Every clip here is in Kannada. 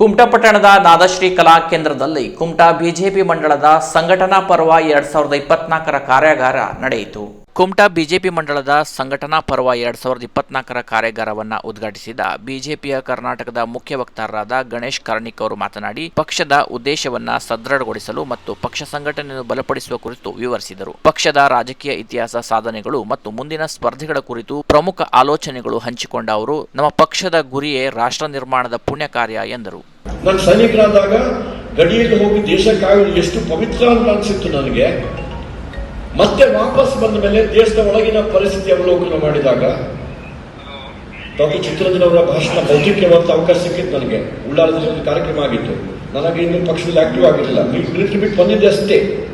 ಕುಮಟಾ ಪಟ್ಟಣದ ನಾದಶ್ರೀ ಕಲಾ ಕೇಂದ್ರದಲ್ಲಿ ಕುಮಟಾ ಬಿಜೆಪಿ ಮಂಡಳದ ಸಂಘಟನಾ ಪರ್ವ ಎರಡ್ ಸಾವಿರದ ಇಪ್ಪತ್ನಾಲ್ಕರ ಕಾರ್ಯಾಗಾರ ನಡೆಯಿತು. ಕುಮಟಾ ಬಿಜೆಪಿ ಮಂಡಳದ ಸಂಘಟನಾ ಪರ್ವ ಎರಡ್ ಸಾವಿರದ ಇಪ್ಪತ್ನಾಲ್ಕರ ಕಾರ್ಯಾಗಾರವನ್ನು ಉದ್ಘಾಟಿಸಿದ ಬಿಜೆಪಿಯ ಕರ್ನಾಟಕದ ಮುಖ್ಯ ವಕ್ತಾರರಾದ ಗಣೇಶ್ ಕಾರ್ಣಿಕ್ ಅವರು ಮಾತನಾಡಿ, ಪಕ್ಷದ ಉದ್ದೇಶವನ್ನ ಸದೃಢಗೊಳಿಸಲು ಮತ್ತು ಪಕ್ಷ ಸಂಘಟನೆಯನ್ನು ಬಲಪಡಿಸುವ ಕುರಿತು ವಿವರಿಸಿದರು. ಪಕ್ಷದ ರಾಜಕೀಯ ಇತಿಹಾಸ ಸಾಧನೆಗಳು ಮತ್ತು ಮುಂದಿನ ಸ್ಪರ್ಧೆಗಳ ಕುರಿತು ಪ್ರಮುಖ ಆಲೋಚನೆಗಳು ಹಂಚಿಕೊಂಡ ಅವರು, ನಮ್ಮ ಪಕ್ಷದ ಗುರಿಯೇ ರಾಷ್ಟ್ರ ನಿರ್ಮಾಣದ ಪುಣ್ಯ ಕಾರ್ಯ ಎಂದರು. ನಾನು ಸೈನಿಕರಾದಾಗ ಗಡಿಯಲ್ಲಿ ಹೋಗಿ ದೇಶ ಎಷ್ಟು ಪವಿತ್ರ ಅಂತ ಅನಿಸಿತ್ತು ನನಗೆ. ಮತ್ತೆ ವಾಪಸ್ ಬಂದ ಮೇಲೆ ದೇಶದ ಒಳಗಿನ ಪರಿಸ್ಥಿತಿ ಅವಲೋಕನ ಮಾಡಿದಾಗ ಡಾಕ್ಟರ್ ಅವರ ಭಾಷಣ ಭೌತಿಕವಂತ ಅವಕಾಶ ಸಿಕ್ಕಿತ್ತು ನನಗೆ. ಉಳ್ಳಾಲದಲ್ಲಿ ಒಂದು ಕಾರ್ಯಕ್ರಮ ಆಗಿತ್ತು. ನನಗೆ ಇನ್ನು ಪಕ್ಷದಲ್ಲಿ ಆಕ್ಟಿವ್ ಆಗಿರಲಿಲ್ಲ. ಮಿಲಿಟರಿ ಬಿಟ್ಟು ಬಂದಿದ್ದೆ ಅಷ್ಟೇ.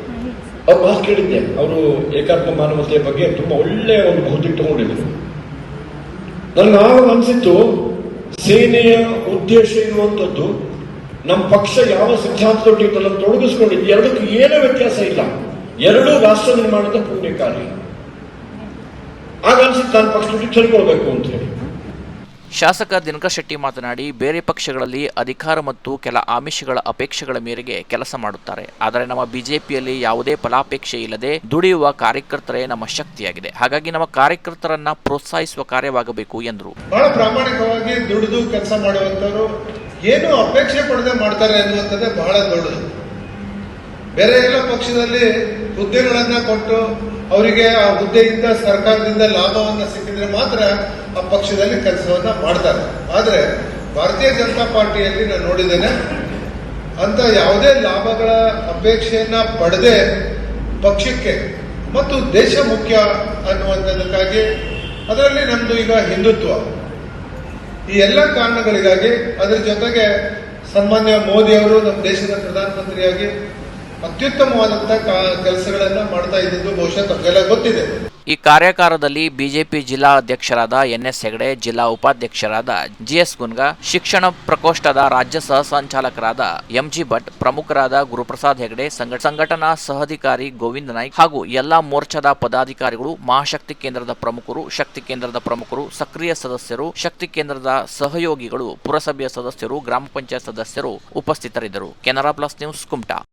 ಅವ್ರು ಮಾತು ಕೇಳಿದ್ದೆ. ಅವರು ಏಕಾತ್ಮ ಮಾನವತೆಯ ಬಗ್ಗೆ ತುಂಬಾ ಒಳ್ಳೆಯ ಒಂದು ಬೌದ್ಧಿಕ ತಗೊಂಡಿದ್ರು. ನನಗೆ ಆವಾಗ ಅನಿಸಿತ್ತು, ಸೇನೆಯ ಉದ್ದೇಶ ಇರುವಂತದ್ದು ನಮ್ಮ ಪಕ್ಷ ಯಾವ ಸಿದ್ಧಾಂತದೊಟ್ಟಿಗೆ ತೊಡಗಿಸ್ಕೊಂಡಿದ್ದು. ಎರಡಕ್ಕೂ ಏನೂ ವ್ಯತ್ಯಾಸ ಇಲ್ಲ. ಎರಡೂ ರಾಷ್ಟ್ರ ನಿರ್ಮಾಣದ ಪುಣ್ಯ ಕಾರ್ಯ. ಆಗ ಅನ್ಸಿತ್ತು ನಾನು ಪಕ್ಷದೊಟ್ಟಿಗೆ ಸೇರ್ಕೊಳ್ಬೇಕು ಅಂತ ಹೇಳಿ. ಶಾಸಕ ದಿನಕರ್ ಶೆಟ್ಟಿ ಮಾತನಾಡಿ ಬೇರೆ ಪಕ್ಷಗಳಲ್ಲಿ ಅಧಿಕಾರ ಮತ್ತು ಕೆಲ ಆಮಿಷಗಳ ಅಪೇಕ್ಷೆಗಳ ಮೇರೆಗೆ ಕೆಲಸ ಮಾಡುತ್ತಾರೆ. ಆದರೆ ನಮ್ಮ ಬಿಜೆಪಿಯಲ್ಲಿ ಯಾವುದೇ ಫಲಾಪೇಕ್ಷೆ ಇಲ್ಲದೆ ದುಡಿಯುವ ಕಾರ್ಯಕರ್ತರೇ ನಮ್ಮ ಶಕ್ತಿಯಾಗಿದೆ. ಹಾಗಾಗಿ ನಮ್ಮ ಕಾರ್ಯಕರ್ತರನ್ನ ಪ್ರೋತ್ಸಾಹಿಸುವ ಕಾರ್ಯವಾಗಬೇಕು ಎಂದರು. ಬಹಳ ಪ್ರಾಮಾಣಿಕವಾಗಿ ದುಡಿದು ಕೆಲಸ ಮಾಡುವಂತವರು ಏನು ಅಪೇಕ್ಷೆ ಪಡದೆ ಮಾಡ್ತಾರೆ ಅನ್ನುವಂಥದ್ದೇ ಬಹಳ ದೊಡ್ಡದು. ಬೇರೆ ಎಲ್ಲ ಪಕ್ಷದಲ್ಲಿ ಹುದ್ದೆಗಳನ್ನ ಕೊಟ್ಟು ಅವರಿಗೆ ಆ ಹುದ್ದೆಯಿಂದ ಸರ್ಕಾರದಿಂದ ಲಾಭವನ್ನ ಸಿಕ್ಕಿದ್ರೆ ಮಾತ್ರ ಆ ಪಕ್ಷದಲ್ಲಿ ಕೆಲಸವನ್ನ ಮಾಡ್ತಾರೆ. ಆದ್ರೆ ಭಾರತೀಯ ಜನತಾ ಪಾರ್ಟಿಯಲ್ಲಿ ನಾನು ನೋಡಿದ್ದೇನೆ, ಅಂತ ಯಾವುದೇ ಲಾಭಗಳ ಅಪೇಕ್ಷೆಯನ್ನ ಪಡೆದೆ ಪಕ್ಷಕ್ಕೆ ಮತ್ತು ದೇಶ ಮುಖ್ಯ ಅನ್ನುವಂಥದ್ದಕ್ಕಾಗಿ ಅದರಲ್ಲಿ ನಮ್ದು ಈಗ ಹಿಂದುತ್ವ. ಈ ಎಲ್ಲ ಕಾರಣಗಳಿಗಾಗಿ ಅದರ ಜೊತೆಗೆ ಸನ್ಮಾನ್ಯ ಮೋದಿ ಅವರು ನಮ್ಮ ದೇಶದ ಪ್ರಧಾನಮಂತ್ರಿಯಾಗಿ ಅತ್ಯುತ್ತಮವಾದಂತಹ ಕೆಲಸಗಳನ್ನ ಮಾಡ್ತಾ ಇದ್ದಿದ್ದು ಬಹುಶಃ ತಮಗೆಲ್ಲ ಗೊತ್ತಿದೆ. ಈ ಕಾರ್ಯಾಗಾರದಲ್ಲಿ ಬಿಜೆಪಿ ಜಿಲ್ಲಾ ಅಧ್ಯಕ್ಷರಾದ ಎನ್ ಎಸ್ ಹೆಗಡೆ, ಜಿಲ್ಲಾ ಉಪಾಧ್ಯಕ್ಷರಾದ ಜಿ ಎಸ್ ಗುನ್ಗಾ, ಶಿಕ್ಷಣ ಪ್ರಕೋಷ್ಠದ ರಾಜ್ಯ ಸಹ ಸಂಚಾಲಕರಾದ ಎಂಜಿ ಭಟ್, ಪ್ರಮುಖರಾದ ಗುರುಪ್ರಸಾದ್ ಹೆಗಡೆ, ಸಂಘ- ಸಂಘಟನಾ ಸಹಧಿಕಾರಿ ಗೋವಿಂದ ನಾಯ್ಕ್ ಹಾಗೂ ಎಲ್ಲಾ ಮೋರ್ಚಾದ ಪದಾಧಿಕಾರಿಗಳು, ಮಹಾಶಕ್ತಿ ಕೇಂದ್ರದ ಪ್ರಮುಖರು, ಶಕ್ತಿ ಕೇಂದ್ರದ ಪ್ರಮುಖರು, ಸಕ್ರಿಯ ಸದಸ್ಯರು, ಶಕ್ತಿ ಕೇಂದ್ರದ ಸಹಯೋಗಿಗಳು, ಪುರಸಭೆಯ ಸದಸ್ಯರು, ಗ್ರಾಮ ಪಂಚಾಯತ್ ಸದಸ್ಯರು ಉಪಸ್ಥಿತರಿದ್ದರು. Canara plus news Kumta.